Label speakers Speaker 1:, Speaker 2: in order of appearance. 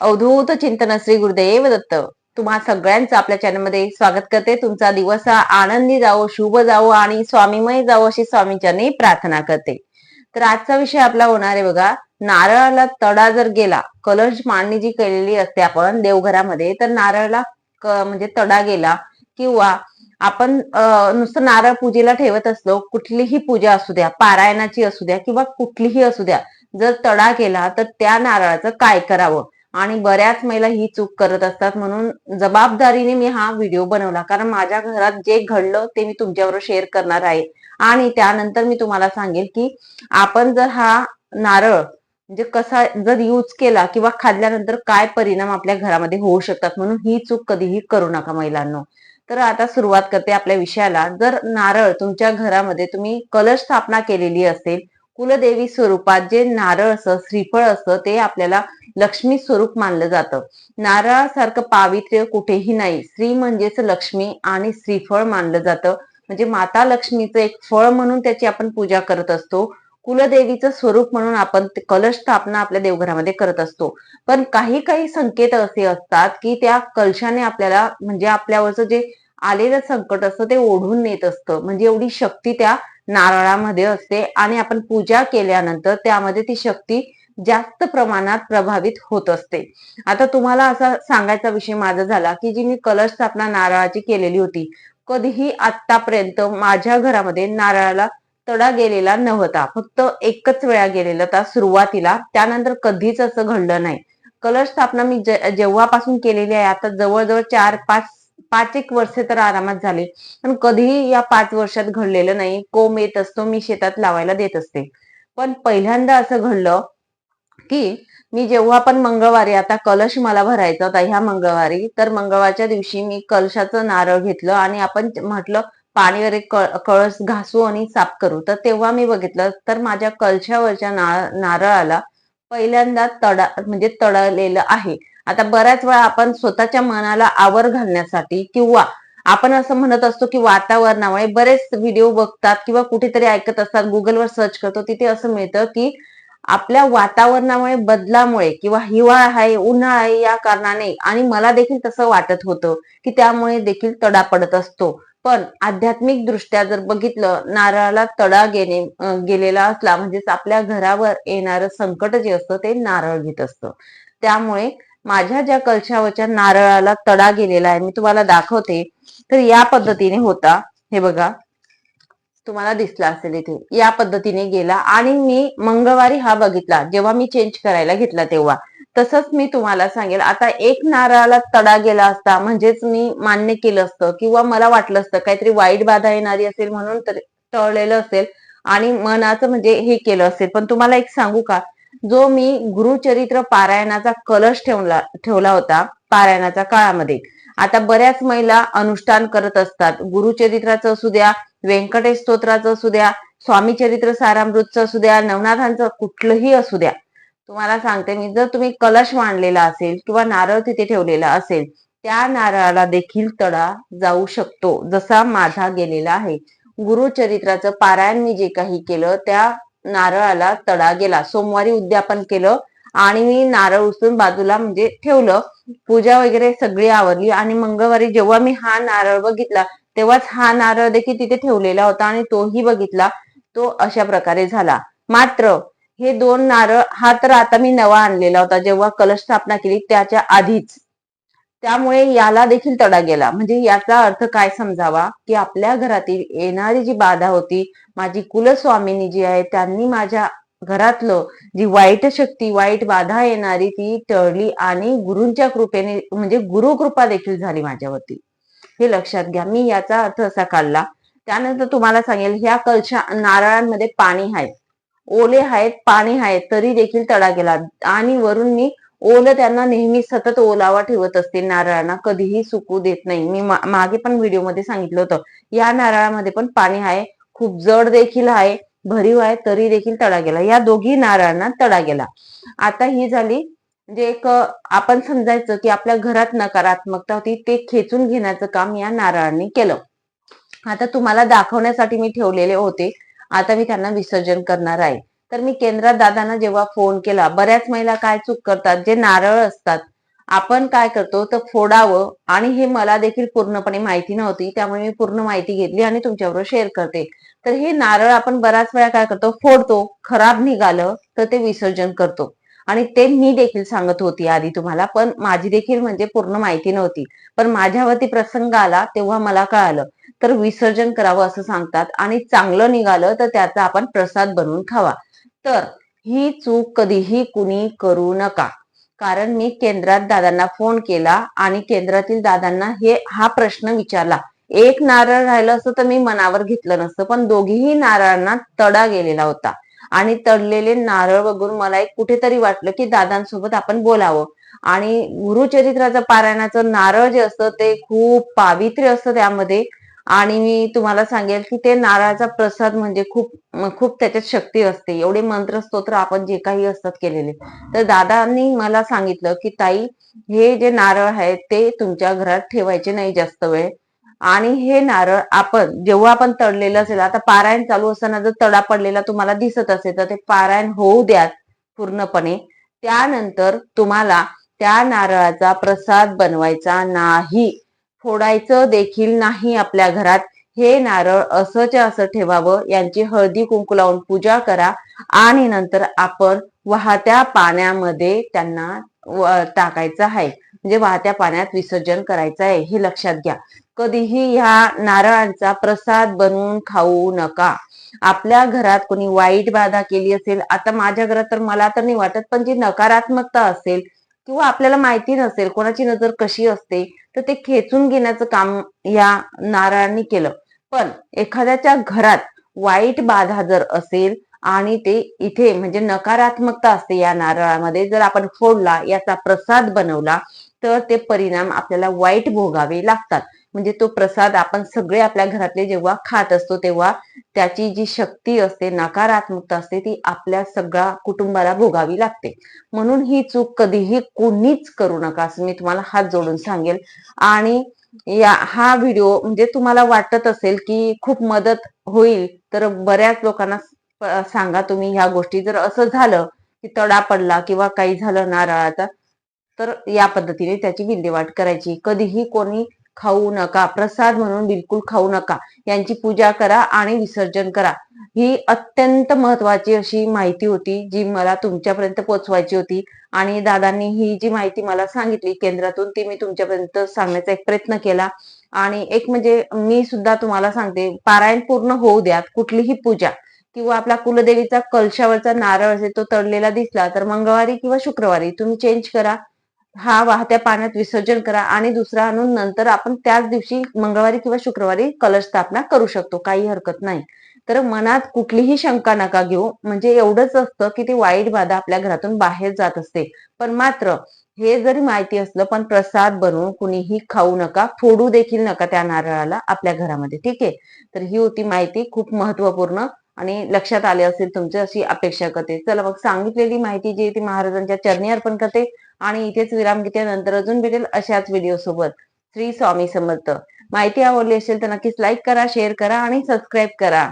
Speaker 1: अवधूत चिंतन श्री गुरुदेव दत्त. तुम्हा सगळ्यांचं आपल्या चॅनलमध्ये स्वागत करते. तुमचा दिवस हा आनंदी जावो शुभ जावो आणि स्वामीमय जावो अशी स्वामीच्यांनी प्रार्थना करते. तर आजचा विषय आपला होणार आहे बघा. नारळाला तडा जर गेला कलश मांडणी जी केलेली असते आपण देवघरामध्ये तर नारळाला म्हणजे तडा गेला किंवा आपण नुसतं नारळ पूजेला ठेवत असलो कुठलीही पूजा असू द्या पारायणाची असू द्या किंवा कुठलीही असू द्या जर तडा केला तर त्या नारळाचं काय करावं? आणि बऱ्याच महिला ही चूक करत असतात म्हणून जबाबदारीने मी हा व्हिडिओ बनवला. कारण माझ्या घरात जे घडलं ते मी तुमच्याबरोबर शेअर करणार आहे. आणि त्यानंतर मी तुम्हाला सांगेल की आपण जर हा नारळ म्हणजे कसा जर यूज केला किंवा खाल्ल्यानंतर काय परिणाम आपल्या घरामध्ये होऊ शकतात म्हणून ही चूक कधीही करू नका महिलांना. तर आता सुरुवात करते आपल्या विषयाला. जर नारळ तुमच्या घरामध्ये तुम्ही कलश स्थापना केलेली असेल कुलदेवी स्वरूपात जे नारळ असं श्रीफळ असतं ते आपल्याला लक्ष्मी स्वरूप मानलं जातं. नारळासारखं पावित्र्य कुठेही नाही. श्री म्हणजेच लक्ष्मी आणि श्रीफळ मानलं जातं. म्हणजे माता लक्ष्मीचं एक फळ म्हणून त्याची आपण पूजा करत असतो. कुलदेवीचं स्वरूप म्हणून आपण कलश स्थापना आपल्या देवघरामध्ये करत असतो. पण काही काही संकेत असे असतात की त्या कलशाने आपल्याला म्हणजे आपल्यावरचं जे आलेलं संकट असतं ते ओढून नेत असतं. म्हणजे एवढी शक्ती त्या नारळामध्ये असते आणि आपण पूजा केल्यानंतर त्यामध्ये ती शक्ती जास्त प्रमाणात प्रभावित होत असते. आता तुम्हाला असा सांगायचा विषय माझा झाला की जी मी कलश स्थापना नारळाची केलेली होती कधीही आतापर्यंत माझ्या घरामध्ये नारळाला तडा गेलेला नव्हता. फक्त एकच वेळा गेलेला होता सुरुवातीला. त्यानंतर कधीच असं घडलं नाही. कलश स्थापना मी जेव्हापासून केलेली आहे आता जवळजवळ चार पाच पाच एक वर्षे तर आरामात झाले. पण कधीही या पाच वर्षात घडलेलं नाही. कोंब येत असतो मी शेतात लावायला देत असते. पण पहिल्यांदा असं घडलं की मी जेव्हा पण मंगळवारी आता कलश मला भरायचा होता ह्या मंगळवारी तर मंगळवारच्या दिवशी मी कलशाचं नारळ घेतलं आणि आपण म्हटलं पाणीवर एक कळस घासू आणि साफ करू. तर तेव्हा मी बघितलं तर माझ्या कलशावरच्या नारळाला पहिल्यांदा तडा म्हणजे तडलेलं आहे. आता बऱ्याच वेळा आपण स्वतःच्या मनाला आवर घालण्यासाठी किंवा आपण असं म्हणत असतो की वातावरणामुळे बरेच व्हिडिओ बघतात किंवा कुठेतरी ऐकत असतात गुगलवर सर्च करतो तिथे असं मिळतं की आपल्या वातावरणामुळे बदलामुळे किंवा हिवाळा आहे उन्हाळा आहे या कारणाने आणि मला देखील तसं वाटत होतं की त्यामुळे देखील तडा पडत असतो. पण आध्यात्मिक दृष्ट्या जर बघितलं नारळाला तडा गेले गेलेला असला म्हणजेच आपल्या घरावर येणारं संकट जे असतं ते नारळ घेत असतं. त्यामुळे माझ्या ज्या कलशावरच्या नारळाला तडा गेलेला आहे मी तुम्हाला दाखवते. तर या पद्धतीने होता. हे बघा. तुम्हाला दिसला असेल इथे. या पद्धतीने गेला आणि मी मंगळवारी हा बघितला. जेव्हा मी चेंज करायला घेतला तेव्हा. तसंच मी तुम्हाला सांगेल आता एक नारळाला तडा गेला असता म्हणजेच मी मान्य केलं असतं किंवा मला वाटलं असतं काहीतरी वाईट बाधा येणारी असेल म्हणून तळलेलं असेल आणि मनाचं म्हणजे हे केलं असेल. पण तुम्हाला एक सांगू का? जो मी गुरुचरित्र पारायणाचा कलश ठेवला ठेवला होता पारायणाच्या काळामध्ये. आता बऱ्याच महिला अनुष्ठान करत असतात. गुरुचरित्राचं असू द्या व्यंकटेश स्तोत्राचं असू द्या स्वामी चरित्र सारामृतचं असू द्या नवनाथांचं कुठलंही असू द्या. तुम्हाला सांगते मी जर तुम्ही कलश मांडलेला असेल किंवा नारळ तिथे ठेवलेला असेल त्या नारळाला देखील तडा जाऊ शकतो जसा माझा गेलेला आहे. गुरुचरित्राचं पारायण मी जे काही केलं त्या नारळाला तडा गेला. सोमवारी उद्यापन केलं आणि मी नारळ उचलून बाजूला म्हणजे ठेवलं. पूजा वगैरे सगळी आवरली आणि मंगळवारी जेव्हा मी हा नारळ बघितला तेव्हाच हा नारळ देखील तिथे ठेवलेला होता आणि तोही बघितला. तो अशा प्रकारे झाला. मात्र हे दोन नारळ हा तर आता मी नवा आणलेला होता. जेव्हा कलश स्थापना केली त्याच्या आधीच. त्यामुळे याला देखील तडा गेला. म्हणजे याचा अर्थ काय समजावा? की आपल्या घरातील येणारी जी बाधा होती माझी कुलस्वामिनी जी आहे त्यांनी माझ्या घरातलं जी वाईट शक्ती वाईट बाधा येणारी ती टळली आणि गुरुंच्या कृपेने म्हणजे गुरु कृपा देखील झाली माझ्यावरती. हे लक्षात घ्या. मी याचा अर्थ असा काढला. त्यानंतर तुम्हाला सांगेल ह्या कलशा नारळांमध्ये पाणी आहे ओले आहेत पाणी आहे तरी देखील तडा गेला. आणि वरून मी ओलं त्यांना नेहमी सतत ओलावा ठेवत असते नारळांना कधीही सुकू देत नाही. मी मागे पण व्हिडिओमध्ये सांगितलं होतं. या नारळामध्ये पण पाणी आहे. खूप जड देखील आहे. भरीव आहे. तरी देखील तडा गेला. या दोघी नारळांना तडा गेला. आता ही झाली म्हणजे एक आपण समजायचं की आपल्या घरात नकारात्मकता होती. ते खेचून घेण्याचं काम या नारळांनी केलं. आता तुम्हाला दाखवण्यासाठी मी ठेवलेले होते. आता मी त्यांना विसर्जन करणार आहे. तर मी केंद्रात दादांना जेव्हा फोन केला बऱ्याच महिला काय चूक करतात जे नारळ असतात आपण काय करतो तर फोडावं आणि हे मला देखील पूर्णपणे माहिती नव्हती त्यामुळे मी पूर्ण माहिती घेतली आणि तुमच्याबरोबर शेअर करते. तर हे नारळ आपण बऱ्याच वेळा काय करतो फोडतो खराब निघालं तर ते विसर्जन करतो. आणि ते मी देखील सांगत होती आधी तुम्हाला पण माझी देखील म्हणजे पूर्ण माहिती नव्हती. पण माझ्यावरती प्रसंग आला तेव्हा मला कळालं. तर विसर्जन करावं असं सांगतात आणि चांगलं निघालं तर त्याचा आपण प्रसाद बनवून खावा. तर ही चूक कधीही कुणी करू नका. कारण मी केंद्रात दादांना फोन केला आणि केंद्रातील दादांना हे हा प्रश्न विचारला. एक नारळ राहिलं असतं तर मी मनावर घेतलं नसतं पण दोघीही नारळांना तडा गेलेला होता. आणि तडलेले नारळ बघून मला एक कुठेतरी वाटलं की दादांसोबत आपण बोलावं. आणि गुरुचरित्राचं पारायणाचं नारळ जे असतं ते खूप पावित्र्य असतं त्यामध्ये. आणि मी तुम्हाला सांगेल की ते नारळाचा प्रसाद म्हणजे खूप खूप त्याच्यात शक्ती असते. एवढे मंत्र स्तोत्र आपण जे काही असतात केलेले. तर दादांनी मला सांगितलं की ताई हे जे नारळ आहेत ते तुमच्या घरात ठेवायचे नाही जास्त वेळ. आणि हे नारळ आपण जेव्हा आपण तळलेलं असेल आता पारायण चालू असताना जर तडा पडलेला तुम्हाला दिसत असेल तर ते पारायण होऊ द्यात पूर्णपणे. त्यानंतर तुम्हाला त्या नारळाचा प्रसाद बनवायचा नाही. फोडायचं देखील नाही आपल्या घरात. हे नारळ असंच्या असं ठेवावं. यांची हळदी कुंकू लावून पूजा करा. आणि नंतर आपण वाहत्या पाण्यामध्ये त्यांना टाकायचं आहे. म्हणजे वाहत्या पाण्यात विसर्जन करायचं आहे. हे लक्षात घ्या. कधीही ह्या नारळांचा प्रसाद बनवून खाऊ नका. आपल्या घरात कोणी वाईट बाधा केली असेल आता माझ्या घरात तर मला तर नाही वाटत पण जी नकारात्मकता असेल किंवा आपल्याला माहिती नसेल कोणाची नजर कशी असते तर ते खेचून घेण्याचं काम या नारळांनी केलं. पण एखाद्याच्या घरात वाईट बाधा जर असेल आणि ते इथे म्हणजे नकारात्मकता असते या नारळामध्ये जर आपण फोडला याचा प्रसाद बनवला तर ते परिणाम आपल्याला वाईट भोगावे लागतात. म्हणजे तो प्रसाद आपण सगळे आपल्या घरातले जेव्हा खात असतो तेव्हा त्याची जी शक्ती असते नकारात्मकता असते ती आपल्या सगळ्या कुटुंबाला भोगावी लागते. म्हणून ही चूक कधीही कोणीच करू नका असं मी तुम्हाला हात जोडून सांगेल. आणि या हा व्हिडिओ म्हणजे तुम्हाला वाटत असेल की खूप मदत होईल तर बऱ्याच लोकांना सांगा तुम्ही ह्या गोष्टी. जर असं झालं की तडा पडला किंवा काही झालं नारळाचा तर या पद्धतीने त्याची विल्हेवाट करायची. कधीही कोणी खाऊ नका प्रसाद म्हणून बिलकुल खाऊ नका. यांची पूजा करा आणि विसर्जन करा. ही अत्यंत महत्वाची अशी माहिती होती जी मला तुमच्यापर्यंत पोहोचवायची होती. आणि दादांनी ही जी माहिती मला सांगितली केंद्रातून ती मी तुमच्यापर्यंत सांगण्याचा एक प्रयत्न केला. आणि एक म्हणजे मी सुद्धा तुम्हाला सांगते पारायण पूर्ण होऊ द्यात कुठलीही पूजा. किंवा आपला कुलदेवीचा कलशावरचा नारळ असेल तो तळलेला दिसला तर मंगळवारी किंवा शुक्रवारी तुम्ही चेंज करा. हा वाहत्या पाण्यात विसर्जन करा आणि दुसरा आणून नंतर आपण त्याच दिवशी मंगळवारी किंवा शुक्रवारी कलश स्थापना करू शकतो. काही हरकत नाही. तर मनात कुठलीही शंका नका घेऊ. म्हणजे एवढंच असतं की ती वाईट बाधा आपल्या घरातून बाहेर जात असते. पण मात्र हे जरी माहिती असलं पण प्रसाद बनवून कुणीही खाऊ नका फोडू देखील नका त्या नारळाला आपल्या घरामध्ये. ठीक आहे? तर ही होती माहिती खूप महत्त्वपूर्ण आणि लक्षात आले असेल तुमची अशी अपेक्षा करते. चला मग सांगितलेली माहिती जी ती महाराजांच्या चरणी अर्पण करते. आणि इथेच विराम घेतल्यानंतर नंतर अजून भेटेल अशाच व्हिडिओ सोबत. श्री स्वामी समर्थ. माहिती आवडली असेल तर नक्कीच लाईक करा शेअर करा आणि सबस्क्राईब करा.